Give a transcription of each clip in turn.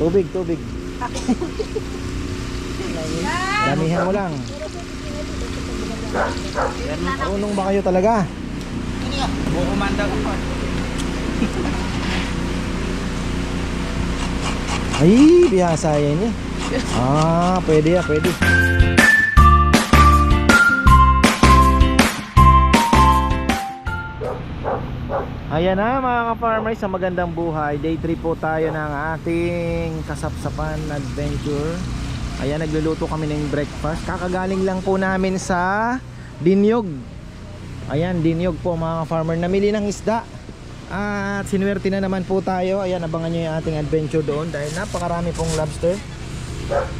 Tubig, tubig. Damihan mo lang. Marunong ba kayo talaga? Bukumanda ko pa. Ay, biyasa yan eh. Ah, pwede ya, pwede. Ayan na mga ka-farmers sa magandang buhay. Day 3 po tayo ng ating kasapsapan adventure. Ayan, nagluluto kami ng breakfast. Kakagaling lang po namin sa Dinyog. Ayan, Dinyog po mga ka-farmer. Namili ng isda. At sinuwerte na naman po tayo. Ayan, abangan nyo yung ating adventure doon dahil napakarami pong lobster.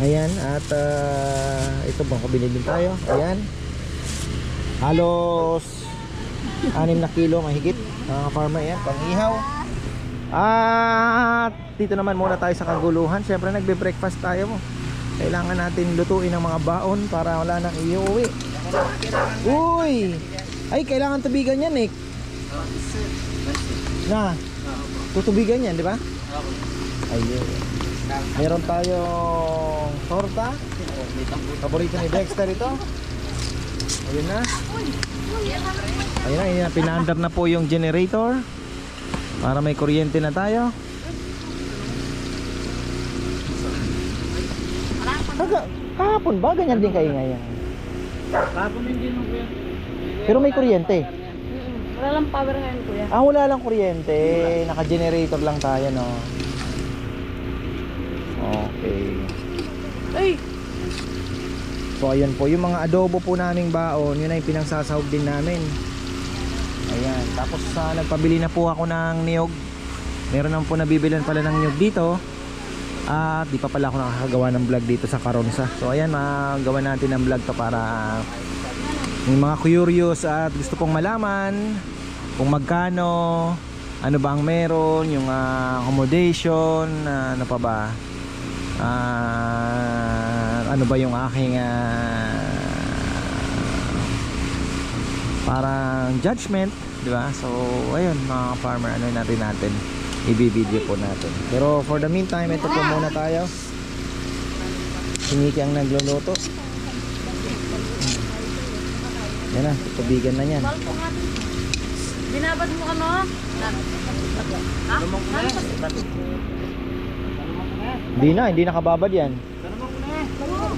Ayan, at ah, ito bang kabili din tayo. Ayan. Halos 6 na kilo mahigit. Mga farmer yan, pang ihaw. At dito naman muna tayo sa kaguluhan. Siyempre nagbe-breakfast tayo mo. Kailangan natin lutuin ang mga baon para wala nang iuwi. Uy! Ay, kailangan tubigan yan, Nick. Na, tutubigan yan, di ba? Ayun. Meron tayong torta. Paborito ni Dexter ito. Ayun na. Ayun na, ayun na. Pinaandar na po yung generator. Para may kuryente na tayo. Kaga, kahapon ba? Ganyan din kayo ngayon. Kapon hindi nung kuya. Pero may kuryente. Wala lang power ngayon, kuya. Ah, wala lang kuryente. Naka-generator lang tayo, no? Okay. Ay! So ayan po, yung mga adobo po naming baon, yun ay pinangsasahog din namin. Ayan, tapos sa nagpabili na po ako ng niyog. Meron naman po nabibilan pala ng niyog dito. At di pa pala ako nakakagawa ng vlog dito sa Karonsa. So ayan, magawa natin ng vlog to para yung mga curious at gusto pong malaman kung magkano, ano ba ang meron, yung ah, accommodation, ah, ano pa ba. Ah, ano ba yung aking ah, parang judgment, di ba? So, ayun mga farmer, ano natin natin, i-video po natin. Pero for the meantime, ito po muna tayo. Siniki ang nagluluto. Yan na, tubigan na yan. Binabad mo ano? Ha? Hindi na, hindi nakababad yan.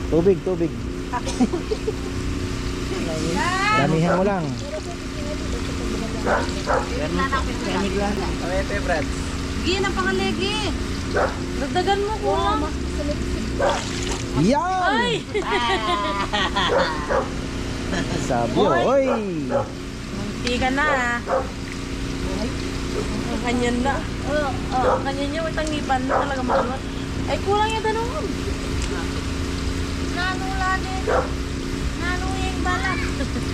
Tubig, tubig. Damihan mo lang. Lang. Favorite. Gi na pangalegi. Dagdagan mo kulang. Yan! Ay! Sabi, oy! Munti ka na ah. Ang kanyan na. Oo, oh, ang kanyan niya, may tangipan na talaga makulot. Ay, kulang yung tanong. Nanula din. Nanong yung balat.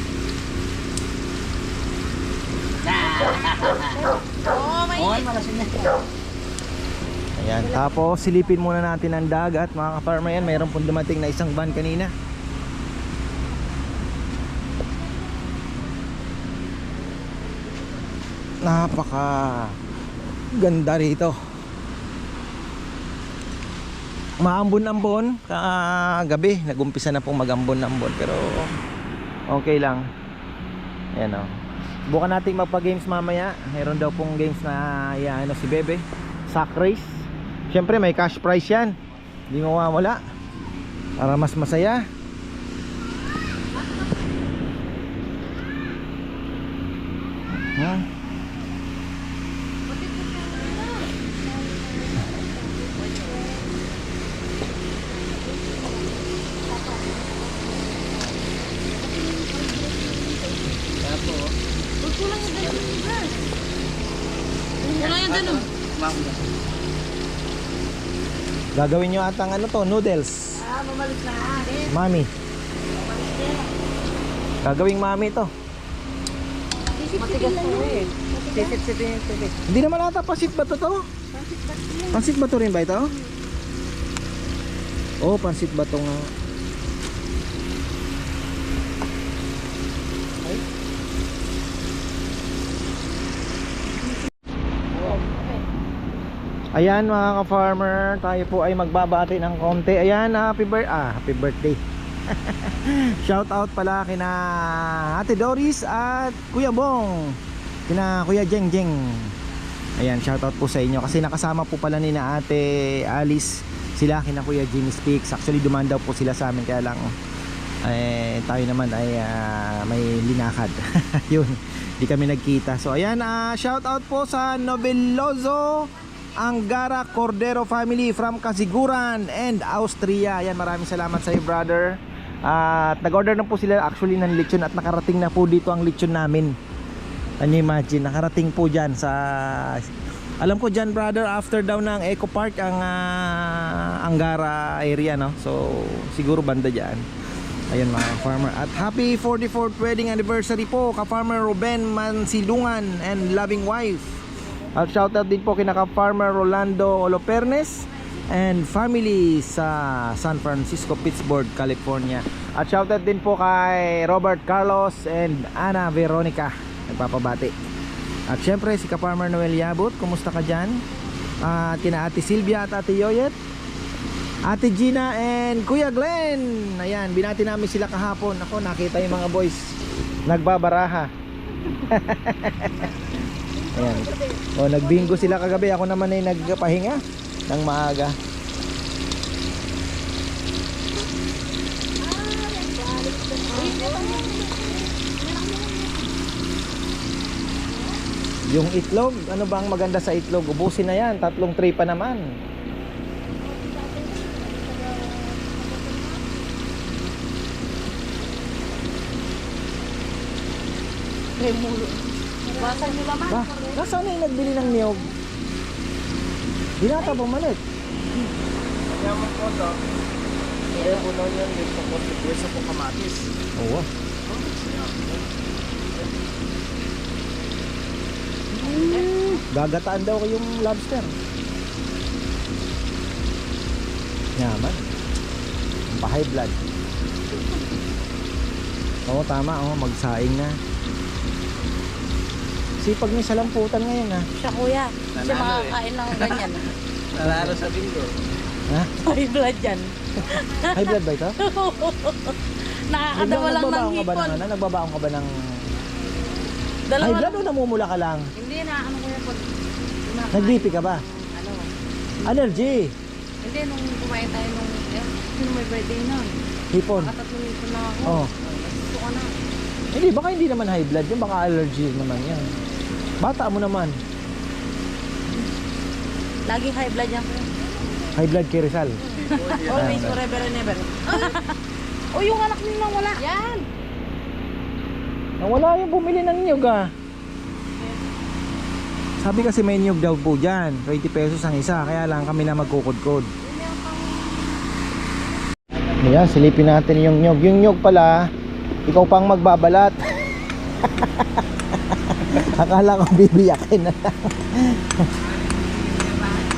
Oo, may Oo, malasin niya. Ayan, tapos silipin muna natin ang dagat mga ka-farmer yan. Mayroon pong dumating na isang van kanina. Napaka ganda rito. Maambon-ambon kagabi. Nagumpisa na pong magambon-ambon pero okay lang. Ayan o. Bukan natin magpa-games mamaya. Meron daw pong games na ya, ano, si Bebe. Sack race. Siyempre may cash prize yan. Hindi mawawala. Para mas masaya. Gagawin nyo atang ano to, noodles. Ah, mamalit na. Eh, Mami. Gagawing mami to. Matigas po eh. Sisit-sitin yung tubig. Hindi naman ata pansit ba to to? Pansit ba to rin ba ito? Oh, pansit ba to nga? Ayan mga ka-farmer, tayo po ay magbabati ng konti. Ayan, happy birthday. Ah, happy birthday. Shout out pala kina Ate Doris at Kuya Bong. Kina Kuya Jeng Jeng. Ayan, shout out po sa inyo kasi nakasama po pala ni na Ate Alice sila kina Kuya Jimmy Speaks. Actually dumaan daw po sila sa amin kaya lang eh tayo naman ay ah, may linakad. Yun. Di kami nagkita. So ayan, ah, shout out po sa Noveloso Angara Cordero family from Kasiguran and Austria. Ayan, maraming salamat sa iyo, brother. At nag-order na po sila actually ng lechon at nakarating na po dito ang lechon namin. Can you imagine? Nakarating po dyan sa... Alam ko dyan, brother, after daw ng Eco Park ang ah, Angara area, no? So, siguro banda dyan. Ayun mga farmer. At happy 44th wedding anniversary po ka-farmer Ruben Mansilungan and loving wife. At shoutout din po kina ka-farmer Rolando Olopernes and family sa San Francisco, Pittsburgh, California. At shoutout din po kay Robert Carlos and Ana Veronica. Nagpapabati. At syempre si ka-farmer Noel Yabut, kumusta ka dyan? At kina Ate Silvia at Ate Yoyet. Ate Gina and Kuya Glenn. Ayan, binati namin sila kahapon. Ako, nakita yung mga boys nagbabaraha. Ayan. O, nagbingo sila kagabi. Ako naman ay nagpahinga ng maaga. Yung itlog, ano bang maganda sa itlog? Ubusin na yan, tatlong tray pa naman. Remulo. Basan nyo laman. Ba, nasaan na yung nagbili ng niyog? Dinata bumalik. Yaman po to. Kaya po noon yun, dito po si Pwesa po kamatis. Oo. Gagataan daw yung lobster. Yaman. Pa-high blood. Oo, tama. Oo, magsaing na. Sipag niya sa lamputan ngayon ha. Siya kuya. Siya Nanalo eh. makakain ng ganyan. Nalalo sa bingo. Ha? High blood yan. High blood ba ito? Nakakadawa lang ng Nagbabaon ka ba hipon. ng ano? Nagbabaon ka ba ng Dalawa high blood o namumula ka lang? Hindi na, ano kuya po. Nag-BP ka ba? Ano? Allergy. Hindi, nung kumain tayo nung, eh, sino may birthday nun? Hipon. Nakatatlong hipon na ako. Oh. Gusto ko na. Hindi, baka hindi naman high blood yun, baka allergy naman yan. Bata mo naman, Laging high blood yan high blood kay Rizal. Always, forever and ever. oh, yung anak nila wala. Yan. Nawala yung bumili ng niyog ah. Sabi kasi may niyog daw po dyan, 20 pesos ang isa, kaya lang kami na magkukudkod. Ayan, silipin natin yung niyog. Yung niyog pala, ikaw pang magbabalat. Akala ko bibiyakin na lang.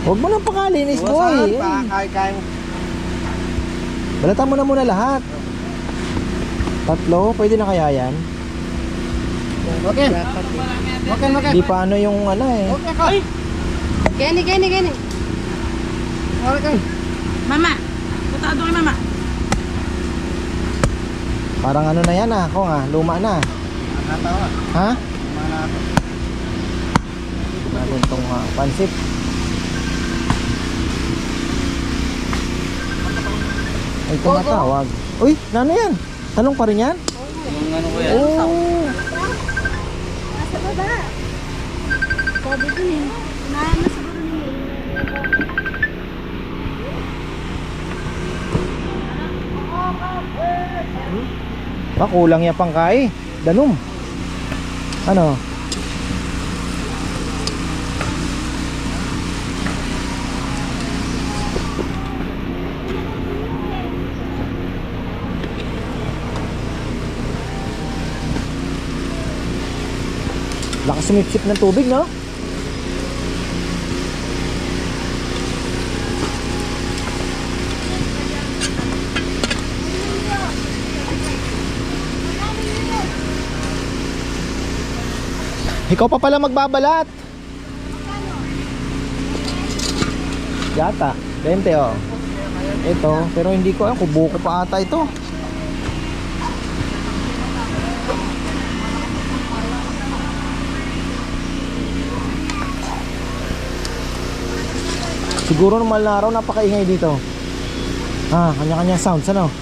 Huwag mo nang pakalinis, boy. Eh. Pakakain. Balatan mo na muna lahat. Tatlo, pwede na kaya yan? Okay. Okay, okay. Di paano yung ano eh. Okay, okay. Gani, gani, gani. Okay. Mama. Punta doon kay mama. Parang ano na yan ah, ako nga, luma na. Natawa. Ha? Natin itong uh, pansit. Ay, tumatawag. Uy, nano yan? Talong pa rin yan? Yung ano ko yan. Oh. Nasa baba. Sabi ko eh. Na, siguro nila. Ba, kulang yan pang kai. Danum. Ano? Lakas sumipsip ng tubig, no? Ikaw pa pala magbabalat. Yata. 20 oh. Ito, pero hindi ko alam kung buko pa ata ito. Siguro normal na araw napakaingay dito. Ah, kanya-kanya sounds ano?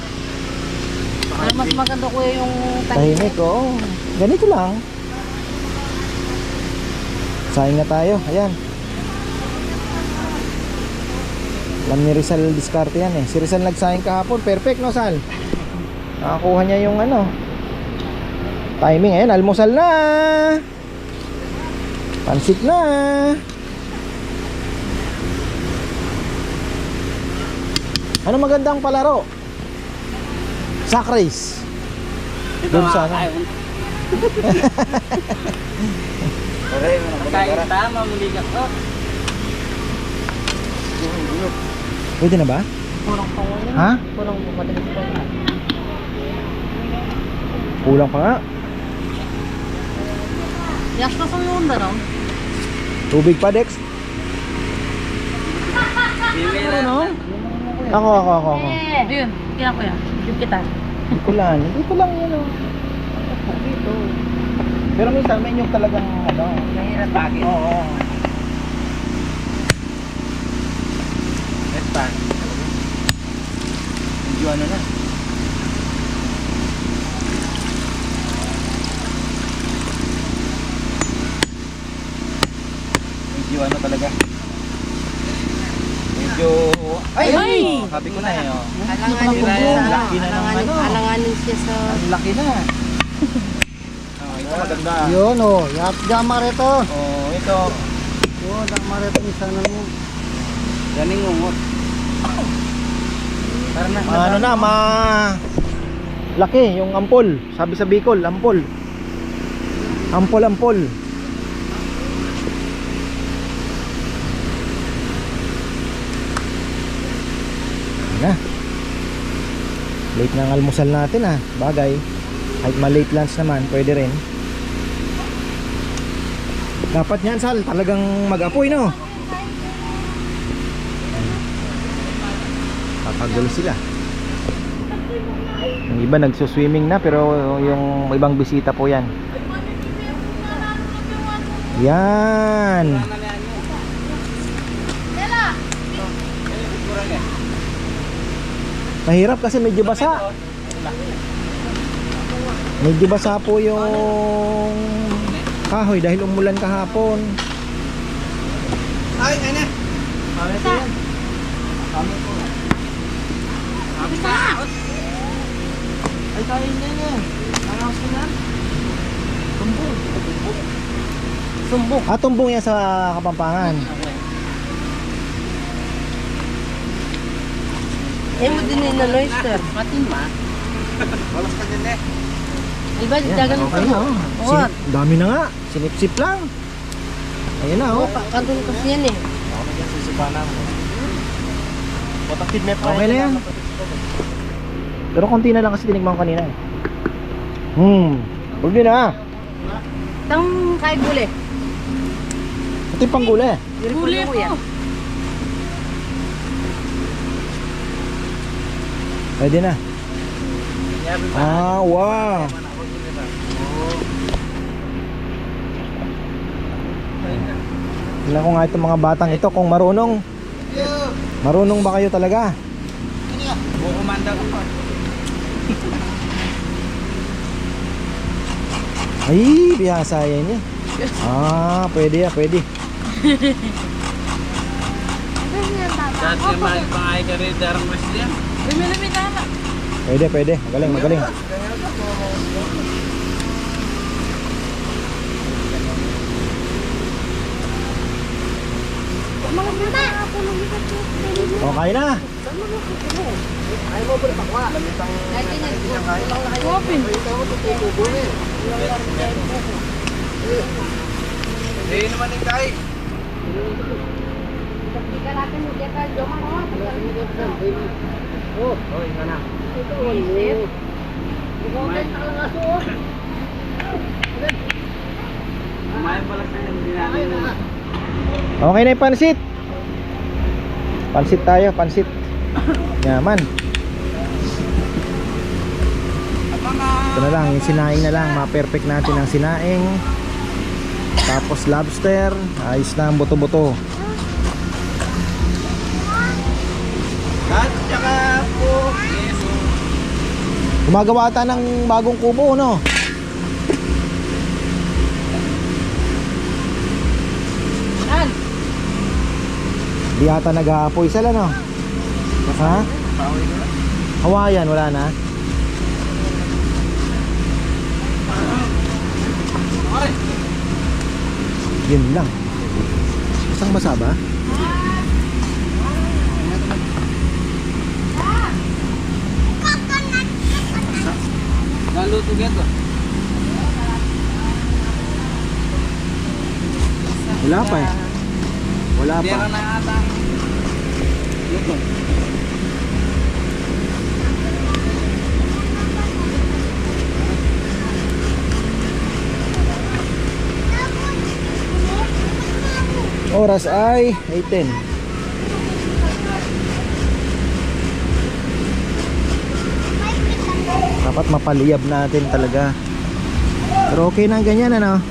Pero mas maganda kuya yung Tahimik, oo. Ganito lang. Sayang na tayo. Ayan. Alam ni Rizal diskarte yan eh. Si Rizal nagsayang kahapon. Perfect no, Sal? Nakakuha niya yung ano. Timing. Ayan, almusal na. Pansit na. Ano magandang palaro? Sack race. Doon sa ano? Kain tama, muli ka. Oh, Pwede na ba? Kulang pa ngayon. Ha? Kulang pa madalas pa nga. Kulang pa nga. Yak na sa yung no? Tubig pa, Dex. Ano? Ako, ako, ako, ako. Ayun, kaya kuya. Yung kita. Hindi ko lang. Hindi ko lang yan, oh. Dito. Pero minsan, may nyug talagang, ano. Mahirap bakit? Oo. Esta. Medyo ano na. Medyo ano talaga. Medyo... Ay! Ay! Oh, sabi ko na eh. Oh. Alanganin Sira yan. Laki na ng ano. Alanganin siya sa... Ang laki na. Oh, ito maganda. Yun oh, yak jama rito. Oh, ito. Yun, jama rito ni sana mo. Ganing ungot. Para na. Ano na, ma... Laki, yung ampol. Sabi sa Bicol, ampol. Ampol, ampol. Late ang almusal natin ah. Bagay. Kahit ma-late lunch naman, pwede rin. Dapat yan, Sal. Talagang mag-apoy, no? Papagulo sila. Yung iba nagsuswimming na pero yung ibang bisita po yan. Yan. Mahirap kasi medyo basa. Medyo basa po yung kahoy dahil umulan kahapon. Ay, ay na. Ay, kain na niya. Ano ko na? Tumbong. Sumbok. Ah, tumbong yan sa Kapampangan. Eh mo din na oyster. Matin ma. Walas ka din eh. Iba, dagan na oh. Oo. Sinip, dami na nga. Sinip-sip lang. Ayun na oh. pa- kanton kasi yan eh. Ako na dyan sisipanan mo. Potatid may Okay na yan. Pero konti na lang kasi tinikman ko kanina eh. Hmm. Huwag din ah. Tang kay gule. Ito yung panggula eh. Gule po. Pwede na. Ah, wow. Tingnan ko nga itong mga batang ito kung marunong. Marunong ba kayo talaga? Bukumanda ko pa. Ay, bihasa yan eh. Ah, pwede ya, pwede. Dati mga pangay ka rin yan. Lumilimi na na. Pwede, pwede. Magaling, magaling. Mga bata. Okay na. Open. Hindi naman yung kahit. Oh, ikaw na. Kumain pala sa hindi natin. Okay na yung pansit. Pansit tayo, pansit. Yaman. Ito na lang, yung sinaing na lang. Ma-perfect natin ang sinaing. Tapos lobster. Ayos na ang buto-buto. Gumagawa ata ng bagong kubo, no? Saan? Di ata nag-aapoy sila, no? Ha? Hawayan, wala na. Yun lang. Isang basa ba? Lalo together. Wala pa eh. Wala pa. Tira na ata. Luto. Oras ay 8.10. Dapat mapaliyab natin talaga. Pero okay na ganyan ano.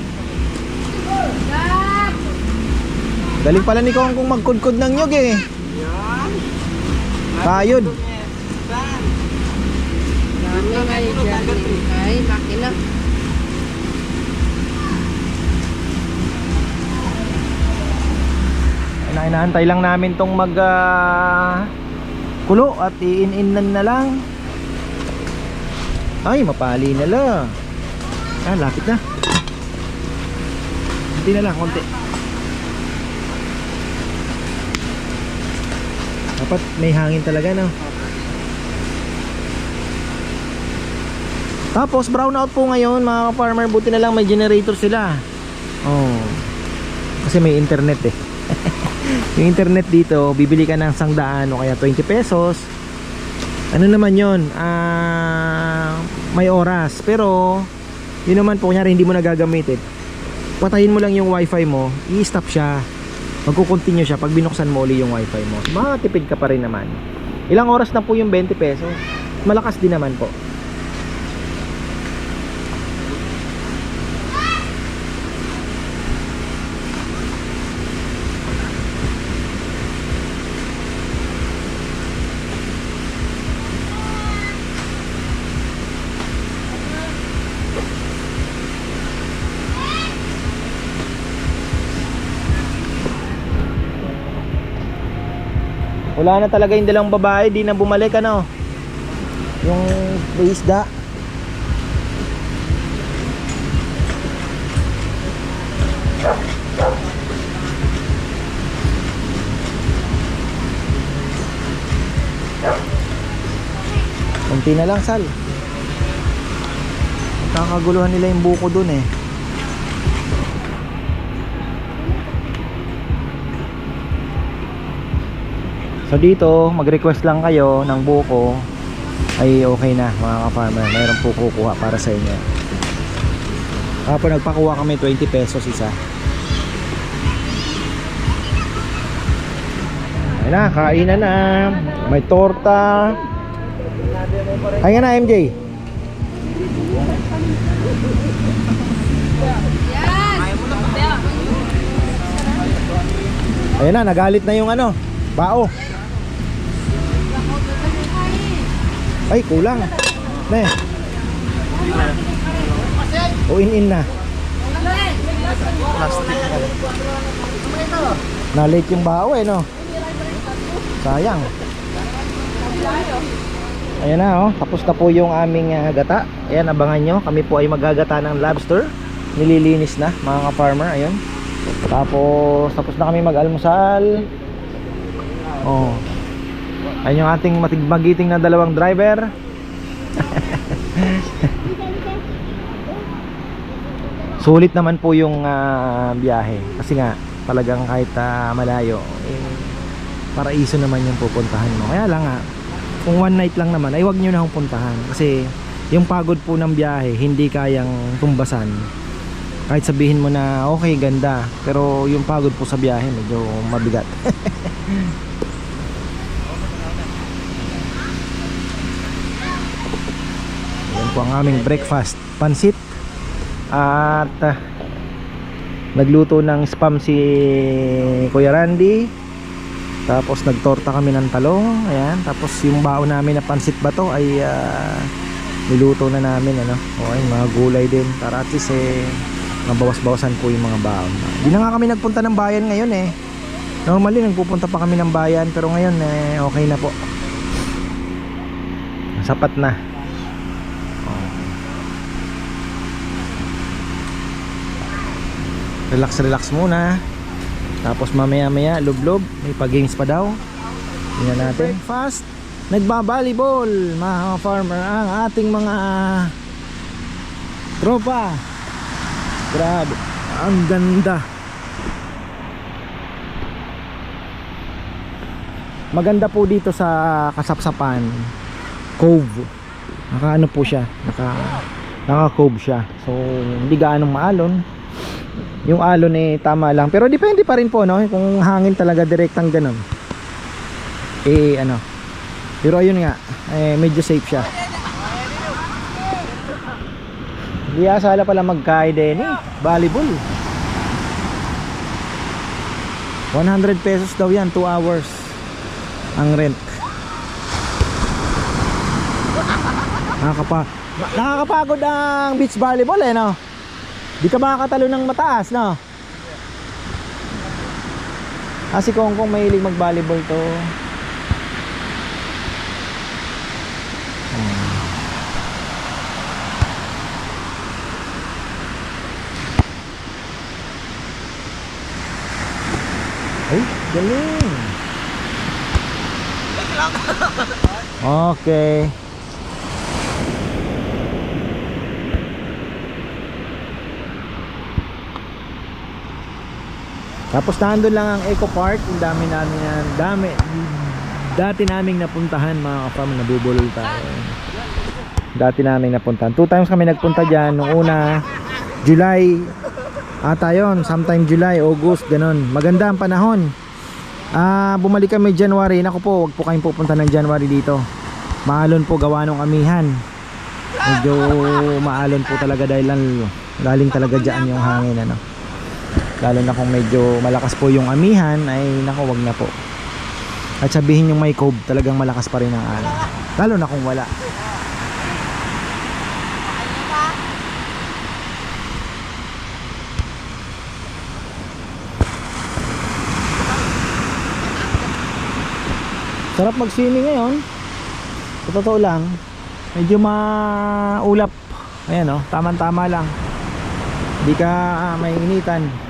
Galing pala ni Kong kung magkudkod ng nyug eh. Kayod. Ay, makina. Na inaantay lang namin tong mag ah, kulo at iin-inan na lang. Ay, mapali na lang. Ah, lapit na. Konti na lang, konti. Dapat may hangin talaga, no? Tapos, brown out po ngayon, mga farmer Buti na lang may generator sila. Oh. Kasi may internet eh. Yung internet dito, bibili ka ng sangdaan o kaya 20 pesos. Ano naman yon Ah, may oras. Pero, yun naman po, kunyari hindi mo nagagamitin. Patayin mo lang yung wifi mo, i-stop siya. Magkukontinue siya pag binuksan mo uli yung wifi mo. Makatipid ka pa rin naman. Ilang oras na po yung 20 pesos? Malakas din naman po. Wala na talaga yung dalang babae, di na bumalik ano. Yung isda. Kunti na lang, Sal. Kakaguluhan nila yung buko dun eh. So dito, mag-request lang kayo ng buko ay okay na mga ka-farmer. Mayroon po kukuha para sa inyo. Kapag nagpakuha kami 20 pesos isa. Ayun na, kainan na. May torta. Ayun na, MJ. Ayun na, nagalit na yung ano, bao. Ay, kulang. Ne. O in-in na. Na-late yung bao eh, no? Sayang. Ayan na, oh. Tapos na po yung aming ah, gata. Ayan, abangan nyo. Kami po ay magagata ng lobster. Nililinis na, mga ka-farmer. Ayun. Tapos, tapos na kami mag-almusal. Oh. Ayun yung ating matigmagiting na dalawang driver. Sulit naman po yung ah, biyahe. Kasi nga, talagang kahit ah, malayo, eh, paraiso naman yung pupuntahan mo. Kaya lang nga, kung one night lang naman, ay wag nyo na akong puntahan. Kasi yung pagod po ng biyahe, hindi kayang tumbasan. Kahit sabihin mo na okay, ganda. Pero yung pagod po sa biyahe, medyo mabigat. ang aming breakfast. Pansit. At ah, nagluto ng spam si Kuya Randy. Tapos nagtorta kami ng talong. Ayan. Tapos yung baon namin na pansit ba to ay ah, niluto na namin. Ano? O ayun, mga gulay din. Para at least eh, mabawas-bawasan po yung mga baon. Hindi na nga kami nagpunta ng bayan ngayon eh. Normally nagpupunta pa kami ng bayan pero ngayon eh, okay na po. Sapat na. Relax relax muna. Tapos mamaya maya lublob may pa-games pa daw. Tingnan natin. Fast. Nagba-volleyball mga farmer ang ating mga tropa. Grabe. Ang ganda. Maganda po dito sa Kasapsapan. Cove. Naka ano po siya, naka naka cove siya. So hindi gaanong maalon. Yung alon eh tama lang. Pero depende pa rin po no, kung hangin talaga direktang ganun. Eh ano. Pero ayun nga, eh medyo safe siya. Hindi asala pala magkay din eh. Volleyball. 100 pesos daw yan, 2 hours ang rent. Nakakapa nakakapagod ang beach volleyball eh no. Di ka makakatalo ng mataas no. Ah si Kong Kong mahilig mag-volleyball to. Hmm. Ay, galing. Okay. Tapos nandun lang ang Eco Park, yung dami namin na dami dati naming napuntahan mga ka-farm nabubulol tayo. Dati naming napuntahan. Two times kami nagpunta diyan nung una July ata yon, sometime July, August, ganun. Maganda ang panahon. Ah, bumalik kami January. Nako po, wag po kayong pupunta ng January dito. Maalon po gawa ng amihan. Medyo maalon po talaga dahil lang galing talaga diyan yung hangin ano lalo na kung medyo malakas po yung amihan ay nako wag na po. At sabihin yung may cove talagang malakas pa rin ang alon lalo na kung wala. Sarap mag swimming ngayon. Sa totoo lang medyo maulap. Ayan o tama tama lang. Hindi ka ah, may initan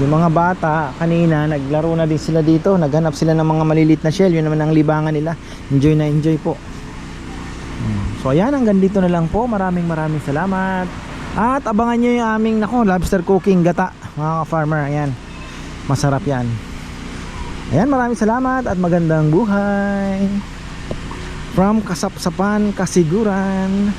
Yung mga bata kanina naglaro na din sila dito, naghanap sila ng mga malilit na shell, yun naman ang libangan nila. Enjoy na enjoy po. Hmm. So ayan, hanggang dito na lang po. Maraming maraming salamat. At abangan nyo yung aming nako, lobster cooking gata, mga farmer. Ayan. Masarap yan. Ayan, maraming salamat at magandang buhay. From Kasapsapan, Kasiguran.